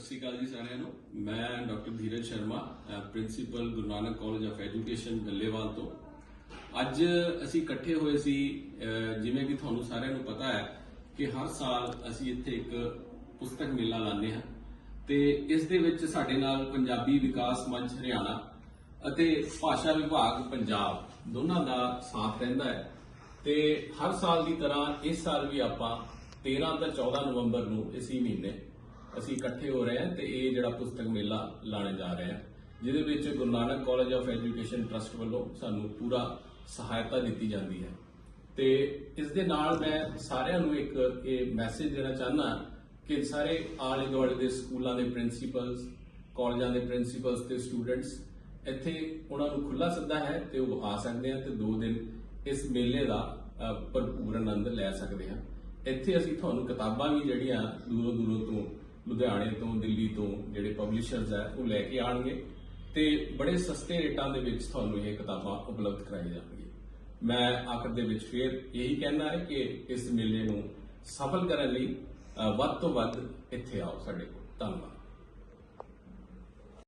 ਸਤਿ ਸ਼੍ਰੀ ਅਕਾਲ ਜੀ ਸਾਰਿਆਂ ਨੂੰ। ਮੈਂ doctor Dheeraj Sharma principal Guru Nanak college of education Ballewal ਤੋਂ। ਅੱਜ ਅਸੀਂ ਇਕੱਠੇ ਹੋਏ ਸੀ ਜਿਵੇਂ ਕਿ ਤੁਹਾਨੂੰ ਸਾਰਿਆਂ ਨੂੰ ਪਤਾ ਹੈ ਕਿ ਹਰ ਸਾਲ ਅਸੀਂ ਇੱਥੇ ਇੱਕ ਪੁਸਤਕ ਮੇਲਾ ਲਾਉਂਦੇ ਹਾਂ ਤੇ ਇਸ ਦੇ ਵਿੱਚ ਸਾਡੇ ਨਾਲ ਪੰਜਾਬੀ ਵਿਕਾਸ ਮੰਚ ਹਰਿਆਣਾ ਅਤੇ ਭਾਸ਼ਾ ਵਿਭਾਗ ਪੰਜਾਬ ਦੋਨਾਂ ਦਾ ਸਾਥ ਰਹਿੰਦਾ ਹੈ। ਤੇ ਹਰ ਸਾਲ ਦੀ ਤਰ੍ਹਾਂ ਇਸ ਸਾਲ ਵੀ ਆਪਾਂ 13 ਤੋਂ 14 ਨਵੰਬਰ ਨੂੰ ਇਸੇ ਮਹੀਨੇ ਅਸੀਂ ਇਕੱਠੇ ਹੋ ਰਹੇ ਹਾਂ ਤੇ ਇਹ ਜਿਹੜਾ ਪੁਸਤਕ ਮੇਲਾ ਲਾਣੇ ਜਾ ਰਹੇ ਹਾਂ, ਜਿਹਦੇ ਵਿੱਚ Guru Nanak college of education trust ਵੱਲੋਂ ਸਾਨੂੰ ਪੂਰਾ ਸਹਾਇਤਾ ਦਿੱਤੀ ਜਾਂਦੀ ਹੈ। ਤੇ ਇਸ ਦੇ ਨਾਲ ਮੈਂ ਸਾਰਿਆਂ ਨੂੰ ਇੱਕ ਇਹ ਮੈਸੇਜ ਦੇਣਾ ਚਾਹੁੰਦਾ ਕਿ ਸਾਰੇ ਆਲੇ ਦੁਆਲੇ ਦੇ ਸਕੂਲਾਂ ਦੇ ਪ੍ਰਿੰਸੀਪਲਸ ਕਾਲਜਾਂ ਦੇ ਪ੍ਰਿੰਸੀਪਲਸ ਤੇ ਸਟੂਡੈਂਟਸ ਇੱਥੇ ਉਹਨਾਂ ਨੂੰ ਖੁੱਲਾ ਸੱਦਾ ਹੈ ਤੇ ਉਹ ਆ ਸਕਦੇ ਆ ਤੇ ਦੋ ਦਿਨ ਇਸ ਮੇਲੇ ਦਾ ਭਰਪੂਰ ਆਨੰਦ ਲੈ ਸਕਦੇ ਆ ਇੱਥੇ ਅਸੀਂ ਤੁਹਾਨੂੰ ਕਿਤਾਬਾਂ ਵੀ ਜਿਹੜੀਆਂ ਦੂਰੋਂ ਦੂਰੋਂ ਤੋਂ ਲੁਧਿਆਣੇ ਤੋਂ, ਦਿੱਲੀ ਤੋਂ ਜਿਹੜੇ ਪਬਲਿਸ਼ਰਸ ਆ, ਉਹ ਲੈ ਕੇ ਆਣਗੇ ਤੇ ਬੜੇ ਸਸਤੇ ਰੇਟਾਂ ਦੇ ਵਿੱਚ ਤੁਹਾਨੂੰ ਇਹ ਕਿਤਾਬਾਂ ਉਪਲਬਧ ਕਰਾਈ ਜਾਣਗੀਆਂ। ਮੈਂ ਆਖਰ ਦੇ ਵਿੱਚ ਫੇਰ ਇਹੀ ਕਹਿਣਾ ਹੈ ਕਿ ਇਸ ਮੇਲੇ ਨੂੰ ਸਫਲ ਕਰਨ ਲਈ ਵੱਧ ਤੋਂ ਵੱਧ ਇੱਥੇ ਆਓ ਸਾਡੇ ਕੋਲ। ਧੰਨਵਾਦ।